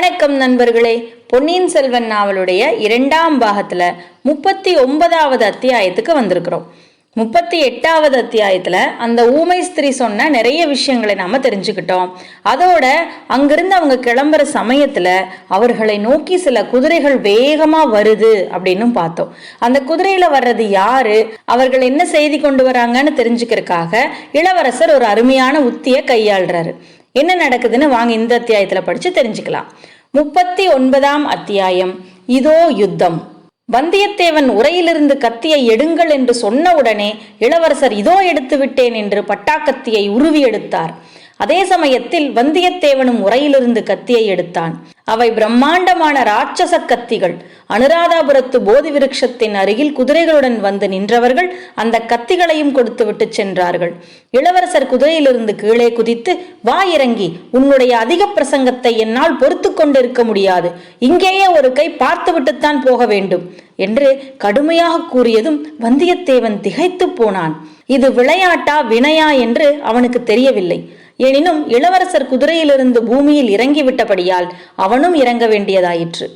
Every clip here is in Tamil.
வணக்கம் நண்பர்களே. பொன்னியின் செல்வன் நாவலுடைய இரண்டாம் பாகத்துல முப்பத்தி ஒன்பதாவது அத்தியாயத்துக்கு வந்திருக்கிறோம். முப்பத்தி எட்டாவது அத்தியாயத்துல அந்த ஊமை ஸ்திரீ சொன்ன நிறைய விஷயங்களை நாம தெரிஞ்சுக்கிட்டோம். அதோட அங்கிருந்து அவங்க கிளம்புற சமயத்துல அவர்களை நோக்கி சில குதிரைகள் வேகமா வருது அப்படின்னு பார்த்தோம். அந்த குதிரையில வர்றது யாரு? அவர்கள் என்ன செய்தி கொண்டு வராங்கன்னு தெரிஞ்சுக்கிறதுக்காக இளவரசர் ஒரு அருமையான உத்தியை கையாளுறாரு. என்ன நடக்குதுன்னு வாங்க இந்த அத்தியாயத்துல படிச்சு தெரிஞ்சுக்கலாம். முப்பத்தி ஒன்பதாம் அத்தியாயம். இதோ யுத்தம். வந்தியத்தேவன் உரையிலிருந்து கத்தியை எடுங்கள் என்று சொன்ன உடனே இளவரசர் இதோ எடுத்து விட்டேன் என்று பட்டாக்கத்தியை உருவி எடுத்தார். அதே சமயத்தில் வந்தியத்தேவனும் உரையிலிருந்து கத்தியை எடுத்தான். அவை பிரம்மாண்டமான ராட்சச கத்திகள். அனுராதாபுரத்து போதி விருட்சத்தின் அருகில் குதிரைகளுடன் வந்து நின்றவர்கள் அந்த கத்திகளையும் கொடுத்துவிட்டு சென்றார்கள். இளவரசர் குதிரையிலிருந்து கீழே குதித்து வா இறங்கி. உன்னுடைய அதிக பிரசங்கத்தை என்னால் பொறுத்து கொண்டிருக்க முடியாது. இங்கேயே ஒரு கை பார்த்துவிட்டுத்தான் போக வேண்டும் என்று கடுமையாக கூறியதும் வந்தியத்தேவன் திகைத்து போனான். இது விளையாட்டா வினையா? என்று அவனுக்கு தெரியவில்லை. எனினும் இளவரசர் குதிரையிலிருந்து பூமியில் இறங்கிவிட்டபடியால் அவனும் இறங்க வேண்டியதாயிற்று.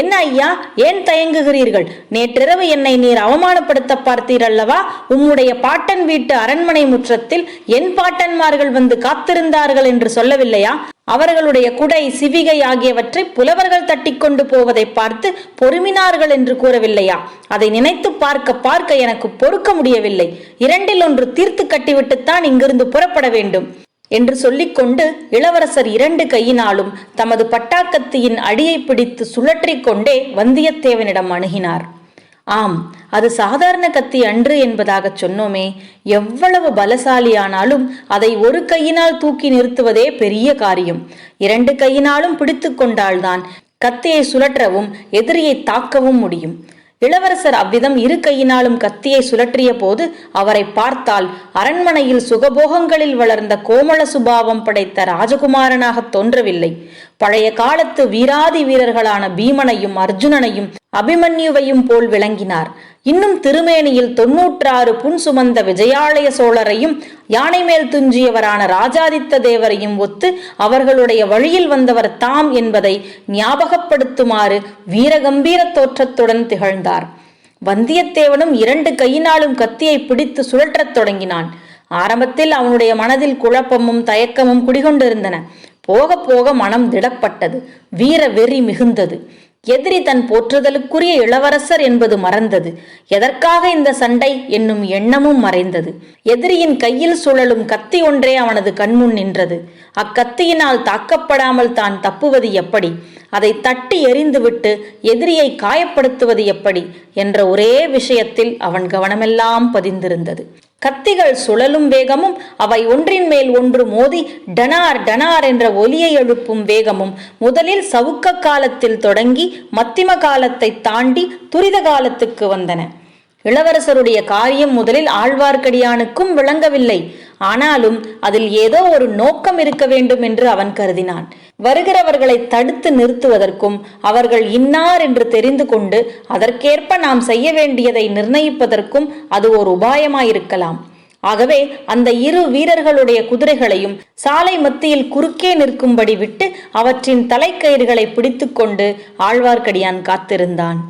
என்ன ஐயா ஏன் தயங்குகிறீர்கள்? நேற்றிரவு என்னை நீர் அவமானப்படுத்த பார்த்தீர் அல்லவா உம்முடைய பாட்டன் வீட்டு அரண்மனை முற்றத்தில் என் பாட்டன்மார்கள் வந்து காத்திருந்தார்கள் என்று சொல்லவில்லையா? அவர்களுடைய குடை சிவிகை ஆகியவற்றை புலவர்கள் தட்டிக்கொண்டு போவதை பார்த்து பொறுமினார்கள் என்று கூறவில்லையா? அதை நினைத்து பார்க்க பார்க்க எனக்கு பொறுக்க முடியவில்லை. இரண்டில் ஒன்று தீர்த்து கட்டிவிட்டுத்தான் இங்கிருந்து புறப்பட வேண்டும். என்று சொல்லிக்கொண்டு இளவரசர் இரண்டு கையினாலும் தமது பட்டாக்கத்தியின் அடியை பிடித்து சுழற்றிக் கொண்டே வந்தியத்தேவனிடம் அணுகினார். ஆம் அது சாதாரண கத்தி அன்று என்பதாக சொன்னோமே எவ்வளவு பலசாலியானாலும் அதை ஒரு கையினால் தூக்கி நிறுத்துவதே பெரிய காரியம். இரண்டு கையினாலும் பிடித்து கொண்டால்தான் கத்தியை சுழற்றவும் எதிரியை தாக்கவும் முடியும். இளவரசர் அவ்விதம் இரு கையினாலும் கத்தியை சுழற்றிய போது அவரை பார்த்தால் அரண்மனையில் சுகபோகங்களில் வளர்ந்த கோமள சுபாவம் படைத்த ராஜகுமாரனாக தோன்றவில்லை. பழைய காலத்து வீராதி வீரர்களான பீமனையும் அர்ஜுனனையும் அபிமன்யுவையும் போல் விளங்கினார். இன்னும் திருமேனியில் தொன்னூற்றாறு புன் சுமந்த விஜயாலய சோழரையும் யானை மேல் துஞ்சியவரான ராஜாதித்த தேவரையும் ஒத்து அவர்களுடைய வழியில் வந்தவர் தாம் என்பதை ஞாபகப்படுத்துமாறு வீரகம்பீர தோற்றத்துடன் திகழ்ந்தார். வந்தியத்தேவனும் இரண்டு கையினாலும் கத்தியை பிடித்து சுழற்றத் தொடங்கினான். ஆரம்பத்தில் அவனுடைய மனதில் குழப்பமும் தயக்கமும் குடிகொண்டிருந்தன. போக போக மனம் திடப்பட்டது. வீர வெறி மிகுந்தது. எதிரி தன் போற்றுதலுக்குரிய இளவரசர் என்பது மறந்தது. எதற்காக இந்த சண்டை என்னும் எண்ணமும் மறைந்தது. எதிரியின் கையில் சுழலும் கத்தி ஒன்றே அவனது கண்முன் நின்றது. அக்கத்தியினால் தாக்கப்படாமல் தான் தப்புவது எப்படி? அதை தட்டி எறிந்துவிட்டு எதிரியை காயப்படுத்துவது எப்படி? என்ற ஒரே விஷயத்தில் அவன் கவனமெல்லாம் பதிந்திருந்தது. கத்திகள் சுழலும் வேகமும் அவை ஒன்றின் மேல் ஒன்று மோதி டனார் டனார் என்ற ஒலியை எழுப்பும் வேகமும். முதலில் சவுக்க காலத்தில் தொடங்கி மத்திம காலத்தை தாண்டி துரித காலத்துக்கு வந்தன. இளவரசருடைய காரியம் முதலில் ஆழ்வார்க்கடியானுக்கும் விளங்கவில்லை. ஆனாலும் அதில் ஏதோ ஒரு நோக்கம் இருக்க வேண்டும் என்று அவன் கருதினான். வருகிறவர்களை தடுத்து நிறுத்துவதற்கும் அவர்கள் இன்னார் என்று தெரிந்து கொண்டு அதற்கேற்ப நாம் செய்ய வேண்டியதை நிர்ணயிப்பதற்கும் அது ஒரு உபாயமாயிருக்கலாம். ஆகவே அந்த இரு வீரர்களுடைய குதிரைகளையும் சாலை மத்தியில் குறுக்கே நிற்கும்படி விட்டு அவற்றின் தலைக்கயிறுகளை பிடித்துக்கொண்டு ஆழ்வார்க்கடியான் காத்திருந்தான்.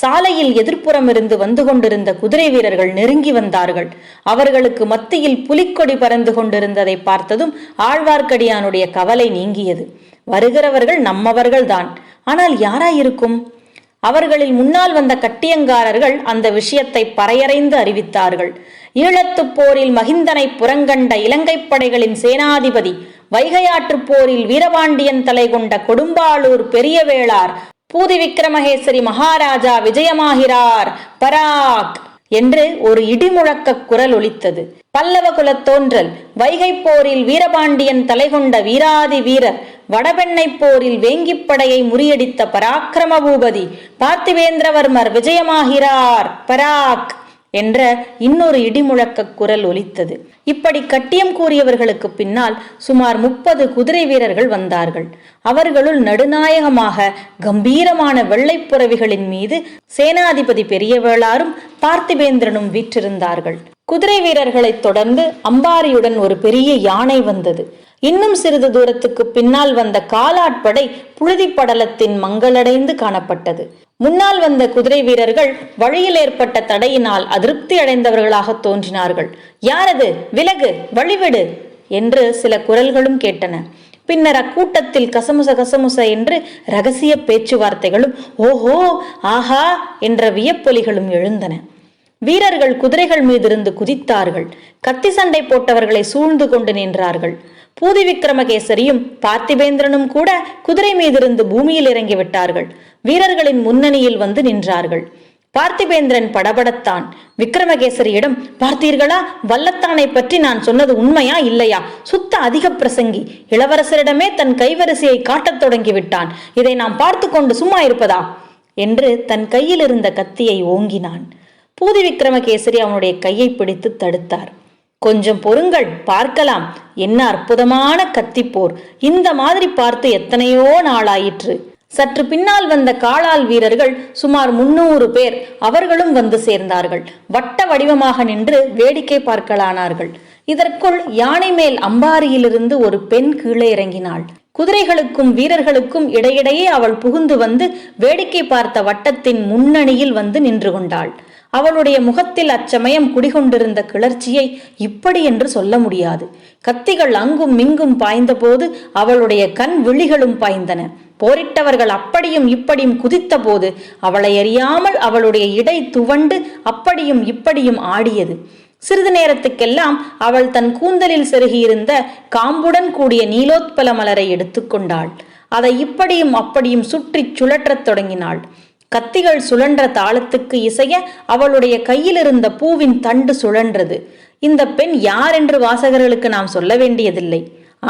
சாலையில் எதிர்ப்புறம் இருந்து வந்து கொண்டிருந்த குதிரை வீரர்கள் நெருங்கி வந்தார்கள். அவர்களுக்கு மத்தியில் புலிக்கொடி பறந்து கொண்டிருந்ததை பார்த்ததும் ஆழ்வார்க்கடியானுடைய கவலை நீங்கியது. வருகிறவர்கள் நம்மவர்கள்தான். ஆனால் யாராயிருக்கும்? அவர்களில் முன்னால் வந்த கட்டியங்காரர்கள் அந்த விஷயத்தை பறையறைந்து அறிவித்தார்கள். ஈழத்துப் போரில் மகிந்தனை புறங்கண்ட இலங்கைப் படைகளின் சேனாதிபதி வைகையாற்றுப் போரில் வீரபாண்டியன் தலை கொண்ட கொடும்பாளூர் பெரியவேளார் பூதி விக்ரமகேசரி மகாராஜா விஜயமாகிறார். பராக்! என்று ஒரு இடிமுழக்க குரல் ஒலித்தது. பல்லவ குலத் தோன்றல். வைகை போரில் வீரபாண்டியன் தலைகொண்ட வீராதி வீரர். வடபெண்ணை போரில் வேங்கிப்படையை முறியடித்த பராக்கிரம பூபதி பார்த்திவேந்திரவர்மர் விஜயமாகிறார். பராக்! என்ற இன்னொரு இடிமுழக்க குரல் ஒலித்தது. இப்படி கட்டியம் கூறியவர்களுக்கு பின்னால் சுமார் முப்பது குதிரை வீரர்கள் வந்தார்கள். அவர்களுள் நடுநாயகமாக கம்பீரமான வெள்ளைப்புறவிகளின் மீது சேனாதிபதி பெரியவேளாரும் பார்த்திபேந்திரனும் வீற்றிருந்தார்கள். குதிரை வீரர்களைத் தொடர்ந்து அம்பாரியுடன் ஒரு பெரிய யானை வந்தது. இன்னும் சிறிது தூரத்துக்கு பின்னால் வந்த காலாட்படை புழுதி படலத்தின் மங்களடைந்து காணப்பட்டது. முன்னால் வந்த குதிரை வீரர்கள் வழியில் ஏற்பட்ட தடையினால் அதிருப்தி அடைந்தவர்களாக தோன்றினார்கள். யாரது? விலகு வழிவிடு என்று சில குரல்களும் கேட்டன. பின்னர் அக்கூட்டத்தில் கசமுச கசமுச என்று ரகசிய பேச்சுவார்த்தைகளும் ஓஹோ ஆஹா என்ற வியப்பொலிகளும் எழுந்தன. வீரர்கள் குதிரைகள் மீதிருந்து குதித்தார்கள். கத்தி சண்டை போட்டவர்களை சூழ்ந்து கொண்டு நின்றார்கள். பூதி விக்ரமகேசரியும் பார்த்திபேந்திரனும் கூட குதிரை மீதிருந்து பூமியில் இறங்கி விட்டார்கள். வீரர்களின் முன்னணியில் வந்து நின்றார்கள். பார்த்திபேந்திரன் படபடத்தான். விக்ரமகேசரியிடம் பார்த்தீர்களா? வல்லத்தானை பற்றி நான் சொன்னது உண்மையா இல்லையா? சுத்த அதிக பிரசங்கி. இளவரசரிடமே தன் கைவரிசையை காட்டத் தொடங்கி விட்டான். இதை நாம் பார்த்து கொண்டு சும்மா இருப்பதா? என்று தன் கையில் இருந்த கத்தியை ஓங்கினான். பூதி விக்ரமகேசரி அவனுடைய கையை பிடித்து தடுத்தார். கொஞ்சம் பொறுங்கள் பார்க்கலாம். என்ன அற்புதமான கத்திப்போர். இந்த மாதிரி பார்த்து எத்தனையோ நாளாயிற்று. சற்று பின்னால் வந்த காலால் வீரர்கள் சுமார் முன்னூறு பேர் அவர்களும் வந்து சேர்ந்தார்கள். வட்ட வடிவமாக நின்று வேடிக்கை பார்க்கலானார்கள். இதற்குள் யானை மேல் அம்பாரியிலிருந்து ஒரு பெண் கீழே இறங்கினாள். குதிரைகளுக்கும் வீரர்களுக்கும் இடையிடையே அவள் புகுந்து வந்து வேடிக்கை பார்த்த வட்டத்தின் முன்னணியில் வந்து நின்று கொண்டாள். அவளுடைய முகத்தில் அச்சமயம் குடிகொண்டிருந்த கிளர்ச்சியை இப்படி என்று சொல்ல முடியாது. கத்திகள் அங்கும் மிங்கும் பாய்ந்தபோது அவளுடைய கண் விழிகளும் பாய்ந்தன. போரிட்டவர்கள் அப்படியும் இப்படியும் குதித்தபோது அவளை அறியாமல் அவளுடைய இடை துவண்டு அப்படியும் இப்படியும் ஆடியது. சிறிது நேரத்துக்கெல்லாம் அவள் தன் கூந்தலில் செருகியிருந்த காம்புடன் கூடிய நீலோத்பல மலரை எடுத்துக்கொண்டாள். அதை இப்படியும் அப்படியும் சுற்றிச் சுழற்றத் தொடங்கினாள். கத்திகள் சுழன்ற தாளத்துக்கு இசைய அவளுடைய கையில் இருந்த பூவின் தண்டு சுழன்றது. இந்த பெண் யார் என்று வாசகர்களுக்கு நாம் சொல்ல வேண்டியதில்லை.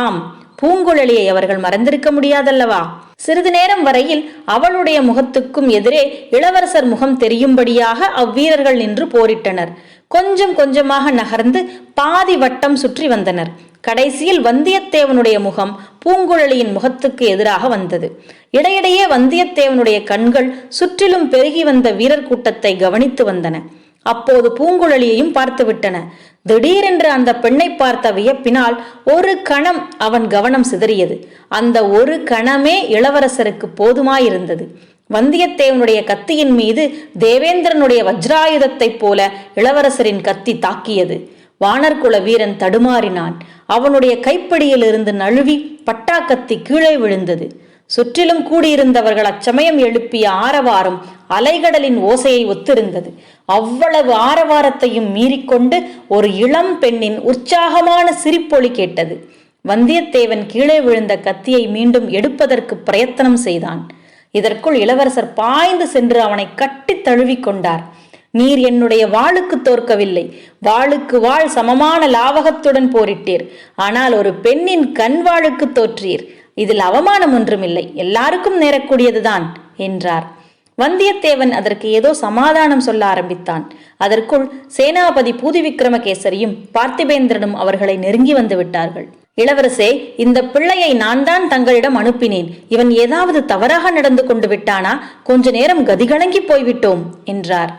ஆம் பூங்குழலியை அவர்கள் மறந்திருக்க முடியாதல்லவா? சிறிது நேரம் வரையில் அவளுடைய முகத்துக்கும் எதிரே இளவரசர் முகம் தெரியும்படியாக அவ்வீரர்கள் நின்று போரிட்டனர். கொஞ்சம் கொஞ்சமாக நகர்ந்து பாதி வட்டம் சுற்றி வந்தனர். கடைசியில் வந்தியத்தேவனுடைய முகம் பூங்குழலியின் முகத்துக்கு எதிராக வந்தது. இடையிடையே வந்தியத்தேவனுடைய கண்கள் சுற்றிலும் பெருகி வந்த வீரர் கூட்டத்தை கவனித்து வந்தன. அப்போது பூங்குழலியையும் பார்த்துவிட்டன திடீரென்று அந்த பெண்ணை பார்த்த வியப்பினால் ஒரு கணம் அவன் கவனம் சிதறியது. அந்த ஒரு கணமே இளவரசருக்கு போதுமாயிருந்தது. வந்தியத்தேவனுடைய கத்தியின் மீது தேவேந்திரனுடைய வஜ்ராயுதத்தைப் போல இளவரசரின் கத்தி தாக்கியது. வானர்குல வீரன் தடுமாறினான். அவனுடைய கைப்பிடியில் இருந்து நழுவி பட்டாக்கத்தி கீழே விழுந்தது. சுற்றிலும் கூடியிருந்தவர்கள் அச்சமயம் எழுப்பிய ஆரவாரம் அலைகடலின் ஓசையை ஒத்திருந்தது. அவ்வளவு ஆரவாரத்தையும் மீறிக்கொண்டு ஒரு இளம் பெண்ணின் உற்சாகமான சிரிப்பொலி கேட்டது. வந்தியத்தேவன் கீழே விழுந்த கத்தியை மீண்டும் எடுப்பதற்கு பிரயத்தனம் செய்தான். இதற்குள் இளவரசர் பாய்ந்து சென்று அவனை கட்டி தழுவிக்கொண்டார் நீர் என்னுடைய வாளுக்கு தோற்கவில்லை. வாளுக்கு வாழ் சமமான லாவகத்துடன் போரிட்டீர். ஆனால் ஒரு பெண்ணின் கண் வாளுக்கு தோற்றீர். இதில் அவமானம் ஒன்றுமில்லை. எல்லாருக்கும் நேரக்கூடியதுதான் என்றார். வந்தியத்தேவன் அதற்கு ஏதோ சமாதானம் சொல்ல ஆரம்பித்தான். அதற்குள் சேனாபதி பூதி விக்ரமகேசரியும் பார்த்திபேந்திரனும் அவர்களை நெருங்கி வந்து விட்டார்கள். இளவரசே இந்த பிள்ளையை நான் தான் தங்களிடம் அனுப்பினேன். இவன் ஏதாவது தவறாக நடந்து கொண்டு விட்டானா? கொஞ்ச நேரம் கதிகலங்கி போய்விட்டோம் என்றார்.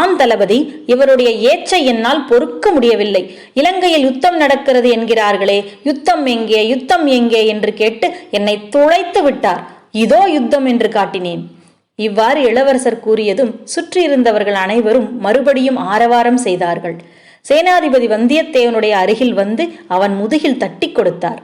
ஆம் தளபதி இவருடைய ஏச்சை என்னால் பொறுக்க முடியவில்லை. இலங்கையில் யுத்தம் நடக்கிறது என்கிறார்களே யுத்தம் எங்கே யுத்தம் எங்கே என்று கேட்டு என்னை துளைத்து விட்டார். இதோ யுத்தம் என்று காட்டினேன். இவ்வாறு இளவரசர் கூறியதும் சுற்றியிருந்தவர்கள் அனைவரும் மறுபடியும் ஆரவாரம் செய்தார்கள். சேனாதிபதி வந்தியத்தேவனுடைய அருகில் வந்து அவன் முதுகில் தட்டி கொடுத்தார்.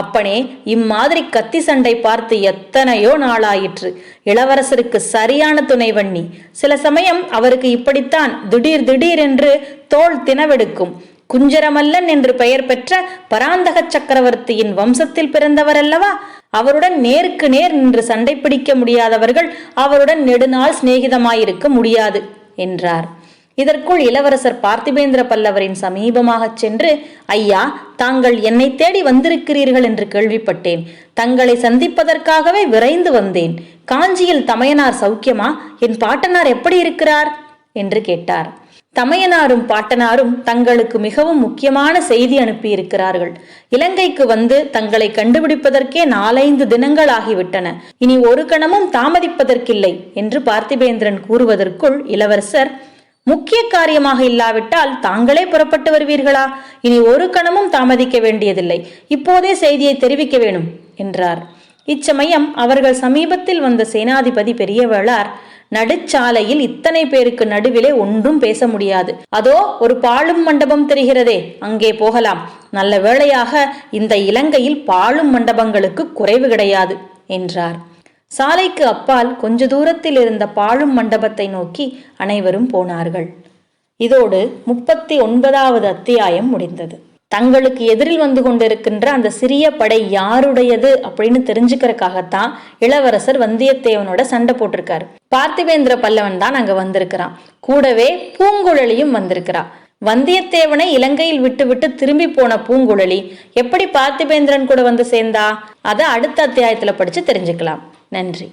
அப்பனே இம்மாதிரி கத்தி சண்டை பார்த்து எத்தனையோ நாளாயிற்று. இளவரசருக்கு சரியான துணைவண்ணி சில சமயம் அவருக்கு இப்படித்தான் திடீர் திடீர் என்று தோல் தினவெடுக்கும் குஞ்சரமல்லன் என்று பெயர் பெற்ற பராந்தக சக்கரவர்த்தியின் வம்சத்தில் பிறந்தவர் அல்லவா அவருடன் நேருக்கு நேர் நின்று சண்டை பிடிக்க முடியாதவர்கள் அவருடன் நெடுநாள் சிநேகிதமாயிருக்க முடியாது என்றார். இதற்குள் இளவரசர் பார்த்திபேந்திர பல்லவரின் சமீபமாகச் சென்று ஐயா தாங்கள் என்னை தேடி வந்திருக்கிறீர்கள் என்று கேள்விப்பட்டேன். தங்களை சந்திப்பதற்காகவே விரைந்து வந்தேன். காஞ்சியில் தமையனார் சௌக்கியமா? என் பாட்டனார் எப்படி இருக்கிறார்? என்று கேட்டார். தமையனாரும் பாட்டனாரும் தங்களுக்கு மிகவும் முக்கியமான செய்தி அனுப்பியிருக்கிறார்கள். இலங்கைக்கு வந்து தங்களை கண்டுபிடிப்பதற்கே நாலைந்து தினங்கள் ஆகிவிட்டன இனி ஒரு கணமும் தாமதிப்பதற்கில்லை என்று பார்த்திபேந்திரன் கூறுவதற்குள் இளவரசர் முக்கிய காரியமாக இல்லாவிட்டால் தாங்களே புறப்பட்டு வருவீர்களா? இனி ஒரு கணமும் தாமதிக்க வேண்டியதில்லை. இப்போதே செய்தியை தெரிவிக்க வேணும் என்றார். இச்சமயம் அவர்கள் சமீபத்தில் வந்த சேனாதிபதி பெரியவளார் நடுச்சாலையில் இத்தனை பேருக்கு நடுவிலே ஒன்றும் பேச முடியாது. அதோ ஒரு பாழும் மண்டபம் தெரிகிறதே அங்கே போகலாம். நல்ல வேளையாக இந்த இலங்கையில் பாழும் மண்டபங்களுக்கு குறைவு கிடையாது என்றார். சாலைக்கு அப்பால் கொஞ்ச தூரத்தில் இருந்த பாழும் மண்டபத்தை நோக்கி அனைவரும் போனார்கள். இதோடு முப்பத்தி ஒன்பதாவது அத்தியாயம் முடிந்தது. தங்களுக்கு எதிரில் வந்து கொண்டிருக்கின்ற அந்த சிறிய படை யாருடையது அப்படின்னு தெரிஞ்சுக்கிறதுக்காகத்தான் இளவரசர் வந்தியத்தேவனோட சண்டை போட்டிருக்காரு. பார்த்திவேந்திர பல்லவன் தான் அங்க வந்திருக்கிறான். கூடவே பூங்குழலியும் வந்திருக்கிறா. வந்தியத்தேவனை இலங்கையில் விட்டுவிட்டு திரும்பி போன பூங்குழலி எப்படி பார்த்திபேந்திரன் கூட வந்து சேர்ந்தா? அதை அடுத்த அத்தியாயத்துல படிச்சு தெரிஞ்சுக்கலாம். நன்றி.